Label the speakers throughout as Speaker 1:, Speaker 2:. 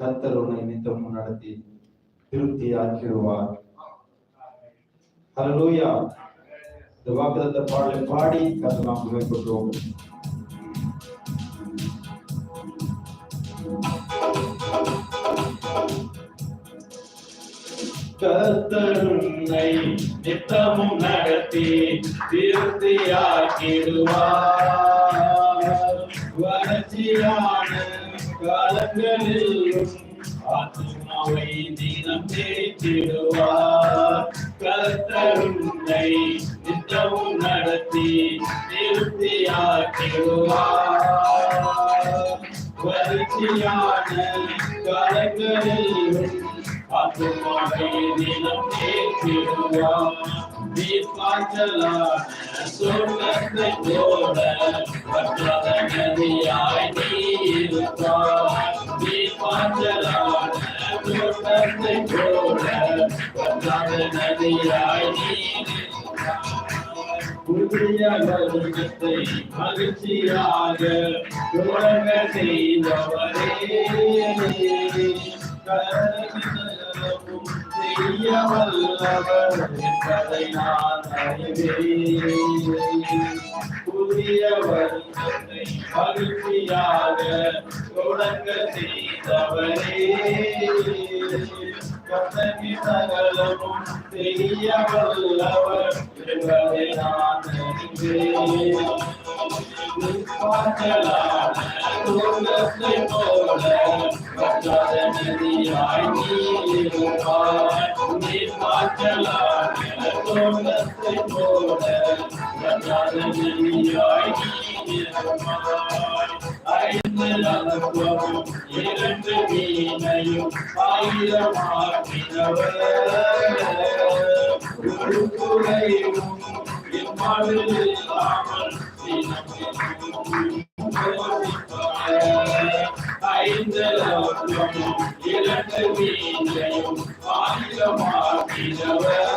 Speaker 1: கத்தர் உன்னை நித்தமும் நடத்தி திருப்தி ஆக்கிடுவார் ஹலலூயா இந்த வாக்குதத்த பாடலை பாடி கர்த்தர் நாம் மேற்கொள்வோம்
Speaker 2: கத்தருன்னை நித்தமும் நடத்தி திருப்தியாக்கிடுவார். வறட்சியான காலங்களிலும் ஆத்மாவை தினம் தேய்த்திடுவார் கர்த்தருன்னை நித்தமும் நடத்தி திருப்தியாக்கிடுவார் வரிசையான காலங்களிலும் ஆத்துமாவை தினம் தேற்றிடுவார் தீபாஞ்சலான சொர்க்கத்தை போல வற்றாத நதியாய் நீருப்பார் தீபாஞ்சலான சொர்க்கத்தை போல வற்றாத நதியாய் நீருப்பார் மகிழ்ச்சியாக தொடங்க செய்தவரே செய்ய வல்லவர் என்பதை நான் அறிவேன் புதிய வருடத்தை மகிழ்ச்சியாக தொடங்க செய்தவரே கத்தனி சகலமும் செய்ய வல்லவர் என்பதை நான் அறிவேன் பாஞ்சலான தூங்கத்தை போல ஐந்து அளவும் இரண்டு ஒரு இல்லாமல் ஐந்து லட்சமும் இரண்டு மீனையும் ஆயிரமாக்கினவர்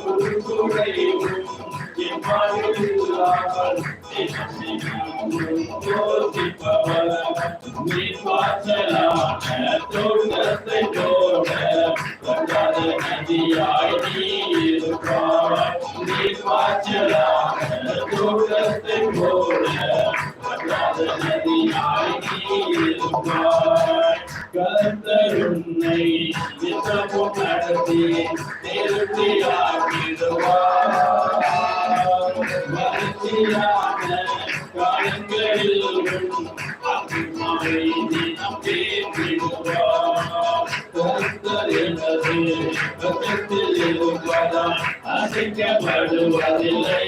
Speaker 2: ஒரு குறையும் இம்மாதில் இல்லாமல் யோசிப்பவர் நீ பாய்ச்சலான தோட்டத்தை போல வற்றாத நதியாய் நீருப்பாய் நீ பாய்ச்சலான தோட்டத்தை போல வற்றாத நதியாய் நீருப்பாய் கர்த்தருன்னை நித்தமும் நடத்தி நிறுத்தியாக்கிடுவார் மகிழ்ச்சியான காலங்களிலும் ஆத்மாவை தினம் தேற்றிடுவார் கர்த்தர் எனது பக்கத்தில் இருப்பதால் அசைக்கப்படுவதில்லை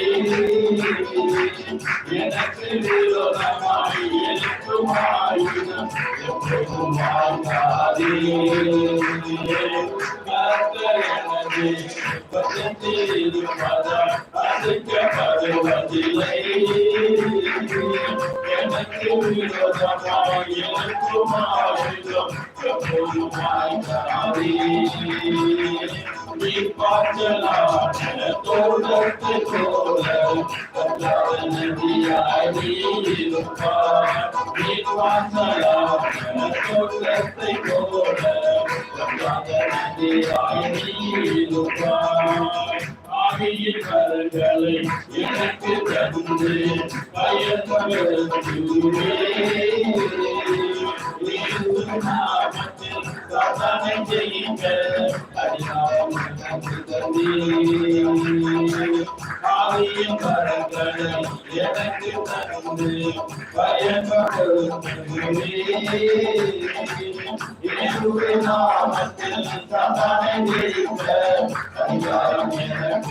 Speaker 2: எனக்கு விரோதமாய் எனக்கும் ஆயுதம் எப்போதும் வாங்காதே பக்கத்தில் இருப்பதால் அசைக்கப்படுவதில்லை எனக்கு விரோதமாய் ஆயுதம் எனக்கு தந்து பயன்படுத்துவே நாமத்தில் சாதனை செய்யுங்க அடிநாதம் எனக்கு தந்து பயன்படுத்துவே நாமத்தில் சாதனை செய்யுங்க அதிகாரம் எனக்கு